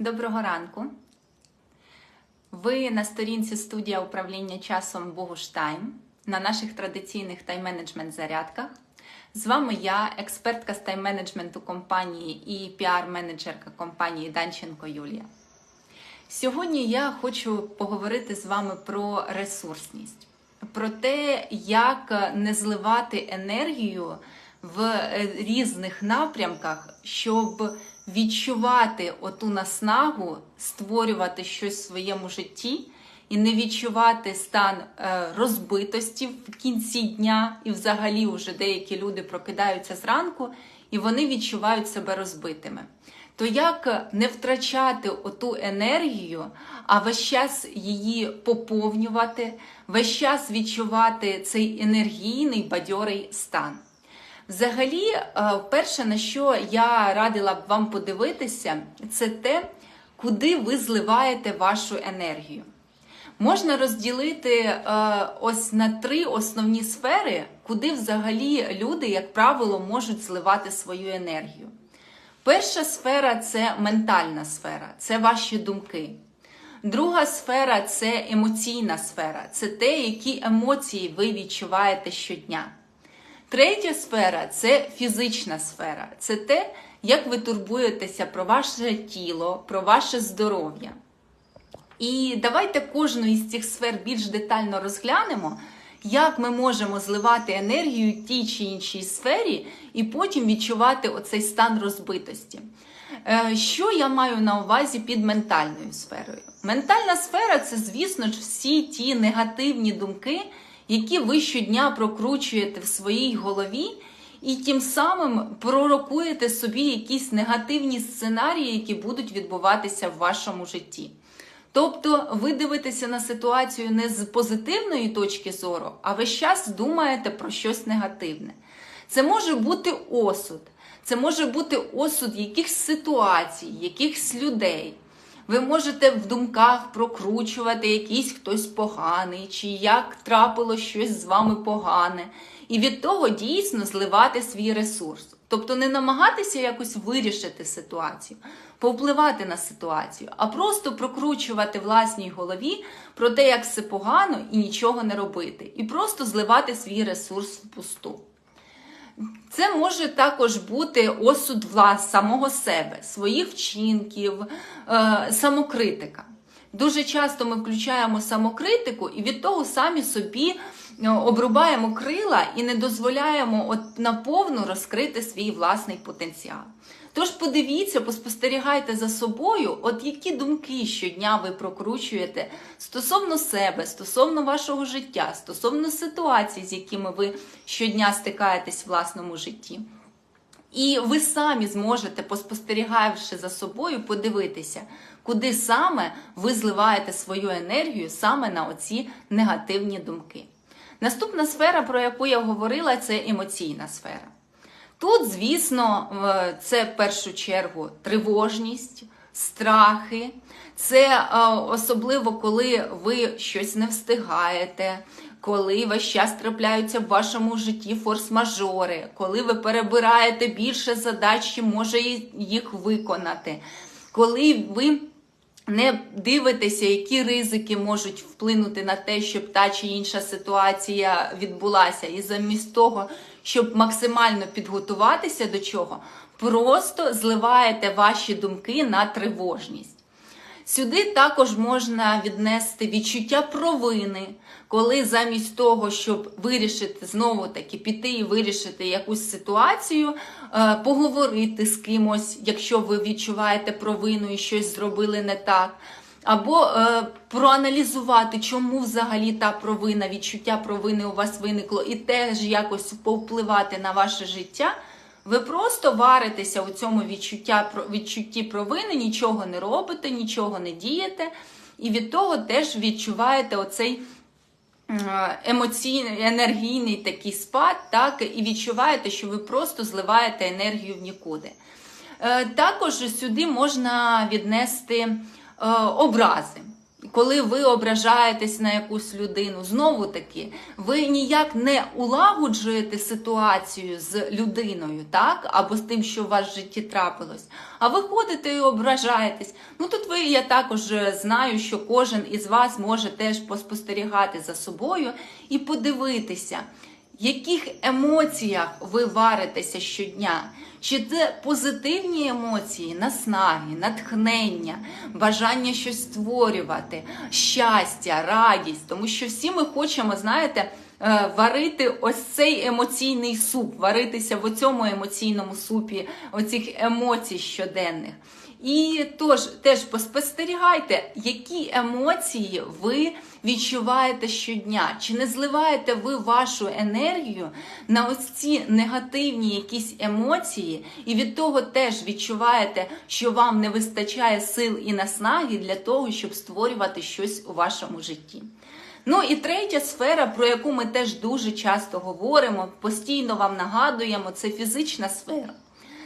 Доброго ранку. Ви на сторінці студія управління часом Богуштайм на наших традиційних тайм-менеджмент зарядках. З вами я, експертка з тайм-менеджменту компанії і піар-менеджерка компанії Данченко Юлія. Сьогодні я хочу поговорити з вами про ресурсність, про те, як не зливати енергію в е, різних напрямках, щоб відчувати оту наснагу, створювати щось в своєму житті і не відчувати стан е, розбитості в кінці дня, і взагалі вже деякі люди прокидаються зранку і вони відчувають себе розбитими. То як не втрачати оту енергію, а весь час її поповнювати, весь час відчувати цей енергійний бадьорий стан? Взагалі, е, перше, на що я радила б вам подивитися, це те, куди ви зливаєте вашу енергію. Можна розділити е, ось на три основні сфери, куди взагалі люди, як правило, можуть зливати свою енергію. Перша сфера це ментальна сфера, це ваші думки. Друга сфера це емоційна сфера, це те, які емоції ви відчуваєте щодня. Третя сфера це фізична сфера, це те, як ви турбуєтеся про ваше тіло, про ваше здоров'я. І давайте кожну із цих сфер більш детально розглянемо, як ми можемо зливати енергію в тій чи іншій сфері, і потім відчувати оцей стан розбитості. Е, Що я маю на увазі під ментальною сферою? Ментальна сфера це, звісно ж, всі ті негативні думки, які ви щодня прокручуєте в своїй голові, і тим самим пророкуєте собі якісь негативні сценарії, які будуть відбуватися в вашому житті. Тобто ви дивитеся на ситуацію не з позитивної точки зору, а весь час думаєте про щось негативне. Це може бути осуд, це може бути осуд якихось ситуацій, якихось людей. Ви можете в думках прокручувати якийсь хтось поганий, чи як трапило щось з вами погане, і від того дійсно зливати свій ресурс. Тобто не намагатися якось вирішити ситуацію, повпливати на ситуацію, а просто прокручувати власній голові про те, як все погано і нічого не робити, і просто зливати свій ресурс в пусту. Це може також бути осуд влас самого себе, своїх вчинків, е, самокритика. Дуже часто ми включаємо самокритику і від того самі собі е, обрубаємо крила і не дозволяємо от наповну розкрити свій власний потенціал. Тож подивіться, поспостерігайте за собою, от які думки щодня ви прокручуєте стосовно себе, стосовно вашого життя, стосовно ситуацій, з якими ви щодня стикаєтесь в власному житті. І ви самі зможете, поспостерігавши за собою, подивитися, куди саме ви зливаєте свою енергію саме на оці негативні думки. Наступна сфера, про яку я говорила, це емоційна сфера. Тут, звісно, е, це в першу чергу тривожність, страхи, це е, особливо, коли ви щось не встигаєте, коли весь час трапляються в вашому житті форс-мажори, коли ви перебираєте більше задач, чим може їх виконати, коли ви не дивитеся, які ризики можуть вплинути на те, щоб та чи інша ситуація відбулася, і замість того, щоб максимально підготуватися до чого, просто зливаєте ваші думки на тривожність. Сюди також можна віднести відчуття провини, коли замість того, щоб вирішити знову таки піти і вирішити якусь ситуацію, е, поговорити з кимось, якщо ви відчуваєте провину і щось зробили не так. Або е, проаналізувати, чому взагалі та провина, відчуття провини у вас виникло, і теж якось повпливати на ваше життя. Ви просто варитеся у цьому відчуття, відчутті провини, нічого не робите, нічого не дієте, і від того теж відчуваєте оцей емоційний, енергійний такий спад, так, і відчуваєте, що ви просто зливаєте енергію в нікуди. Е, також сюди можна віднести е, образи. Коли ви ображаєтесь на якусь людину, знову таки, ви ніяк не улагоджуєте ситуацію з людиною, так? Або з тим, що у вас в житті трапилось, а ви ходите і ображаєтесь. Ну тут ви, я також знаю, що кожен із вас може теж поспостерігати за собою і подивитися. Яких емоціях ви варитеся щодня? Чи це позитивні емоції, наснаги, натхнення, бажання щось створювати, щастя, радість? Тому що всі ми хочемо, знаєте, е, варити ось цей емоційний суп, варитися в цьому емоційному супі, оцих емоцій щоденних. І тож теж поспостерігайте, які емоції ви відчуваєте щодня. Чи не зливаєте ви вашу енергію на ось ці негативні якісь емоції, і від того теж відчуваєте, що вам не вистачає сил і наснаги для того, щоб створювати щось у вашому житті. Ну і третя сфера, про яку ми теж дуже часто говоримо, постійно вам нагадуємо, це фізична сфера.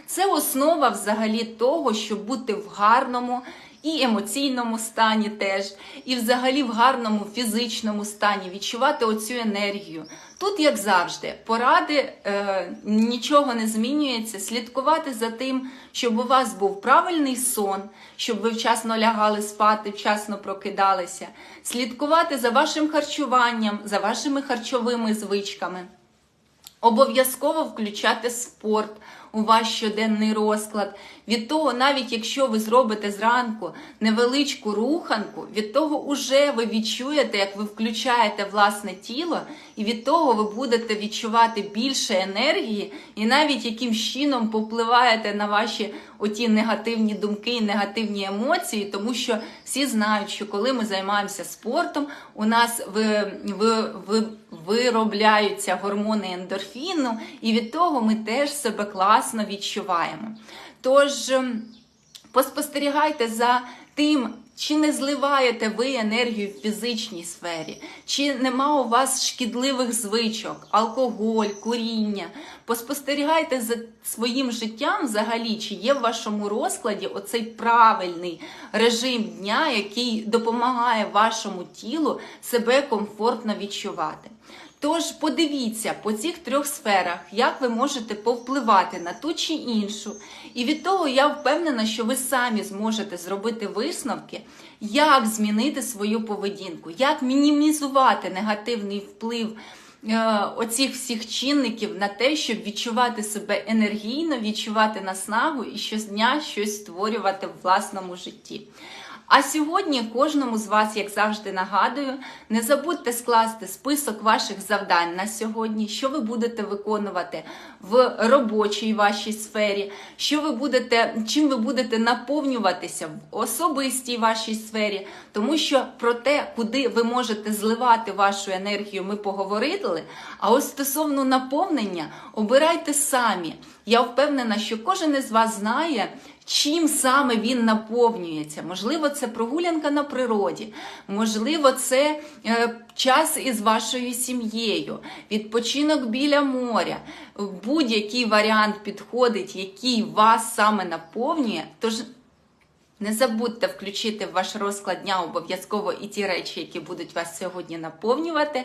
Це основа взагалі того, щоб бути в гарному і емоційному стані теж, і взагалі в гарному фізичному стані, відчувати оцю енергію. Тут, як завжди, поради е, нічого не змінюється. Слідкувати за тим, щоб у вас був правильний сон, щоб ви вчасно лягали спати, вчасно прокидалися, слідкувати за вашим харчуванням, за вашими харчовими звичками. Обов'язково включати спорт у ваш щоденний розклад. Від того, навіть якщо ви зробите зранку невеличку руханку, від того уже ви відчуєте, як ви включаєте власне тіло, і від того ви будете відчувати більше енергії, і навіть яким чином попливаєте на ваші оті негативні думки і негативні емоції, тому що всі знають, що коли ми займаємося спортом, у нас ви, ви, ви, виробляються гормони ендорфіну, і від того ми теж себе класно відчуваємо. Тож ем, поспостерігайте за тим, чи не зливаєте ви енергію в фізичній сфері, чи нема у вас шкідливих звичок, алкоголь, куріння. Поспостерігайте за своїм життям взагалі, чи є в вашому розкладі оцей правильний режим дня, який допомагає вашому тілу себе комфортно відчувати. Тож подивіться по цих трьох сферах, як ви можете повпливати на ту чи іншу. І від того я впевнена, що ви самі зможете зробити висновки, як змінити свою поведінку, як мінімізувати негативний вплив е, оцих всіх чинників на те, щоб відчувати себе енергійно, відчувати наснагу і щодня щось створювати в власному житті. А сьогодні кожному з вас, як завжди, нагадую, не забудьте скласти список ваших завдань на сьогодні, що ви будете виконувати в робочій вашій сфері, що ви будете, чим ви будете наповнюватися в особистій вашій сфері, тому що про те, куди ви можете зливати вашу енергію, ми поговорили. А ось стосовно наповнення, обирайте самі. Я впевнена, що кожен із вас знає. Чим саме він наповнюється? Можливо, це прогулянка на природі, можливо, це е, час із вашою сім'єю, відпочинок біля моря. Будь-який варіант підходить, який вас саме наповнює. Тож не забудьте включити в ваш розклад дня обов'язково і ті речі, які будуть вас сьогодні наповнювати.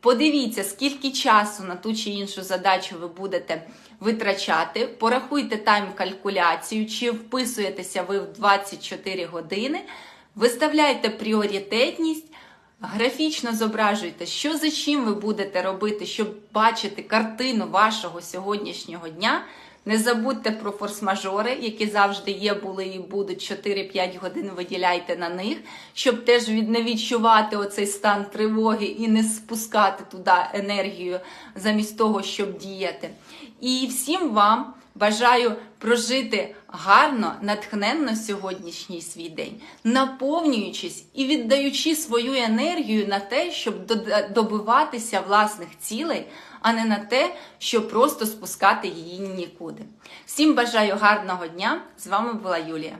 Подивіться, скільки часу на ту чи іншу задачу ви будете витрачати. Порахуйте тайм-калькуляцію, чи вписуєтеся ви в 24 години. Виставляйте пріоритетність, графічно зображуйте, що за чим ви будете робити, щоб бачити картину вашого сьогоднішнього дня. Не забудьте про форс-мажори, які завжди є, були і будуть 4-5 годин виділяйте на них, щоб теж не відчувати оцей стан тривоги і не спускати туди енергію замість того, щоб діяти. І всім вам бажаю прожити гарно, натхненно сьогоднішній свій день, наповнюючись і віддаючи свою енергію на те, щоб добиватися власних цілей, а не на те, щоб просто спускати її нікуди. Всім бажаю гарного дня! З вами була Юлія.